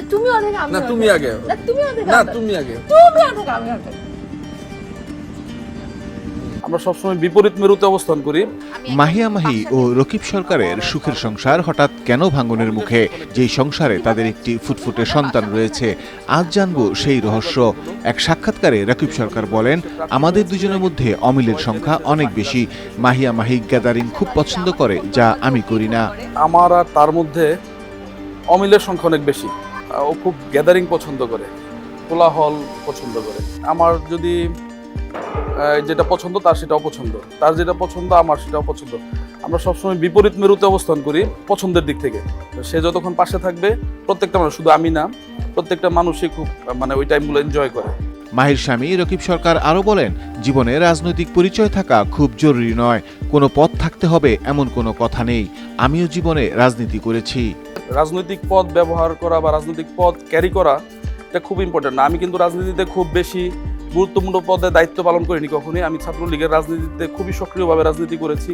আচ্ছা তুমি অনেক আমি না তুমি আগে। না তুমি অনেক না তুমি আগে। তুমি অনেক আমি অনেক। আমরা সবসময় বিপরীত মেরুতে অবস্থান করি। মাহিয়া মাহি ও রকিব সরকারের সুখের সংসার হঠাৎ কেন ভাঙনের মুখে? যেই সংসারে তাদের একটি ফুটফুটে সন্তান রয়েছে আজ জানব সেই রহস্য। এক সাক্ষাৎকারে রকিব সরকার বলেন আমাদের দুজনের মধ্যে অমিলের সংখ্যা অনেক বেশি। মাহিয়া মাহি গ্যাদারিং খুব পছন্দ করে যা আমি করি না। আমার আর তার মধ্যে অমিলের সংখ্যা অনেক বেশি। ও খুব গ্যাদারিং পছন্দ করে, কোলাহল পছন্দ করে। আমার যদি যেটা পছন্দ তার সেটা অপছন্দ তার যেটা পছন্দ আমার সেটা অপছন্দ আমরা সবসময় বিপরীত মেরুতে অবস্থান করি পছন্দের দিক থেকে। সে যতক্ষণ পাশে থাকবে, প্রত্যেকটা মানুষ, শুধু আমি না, প্রত্যেকটা মানুষই খুব মানে ওই টাইমগুলো এনজয় করে। মাহির স্বামী রকিব সরকার আরও বলেন, জীবনে রাজনৈতিক পরিচয় থাকা খুব জরুরি নয়। কোনো পথ থাকতে হবে, এমন কোনো কথা নেই। আমিও জীবনে রাজনীতি করেছি। রাজনৈতিক পদ ব্যবহার করা বা রাজনৈতিক পদ ক্যারি করা, এটা খুব ইম্পর্টেন্ট না। আমি কিন্তু রাজনীতিতে খুব বেশি গুরুত্বপূর্ণ পদে দায়িত্ব পালন করিনি কখনোই। আমি ছাত্রলীগের রাজনীতিতে খুবই সক্রিয়ভাবে রাজনীতি করেছি।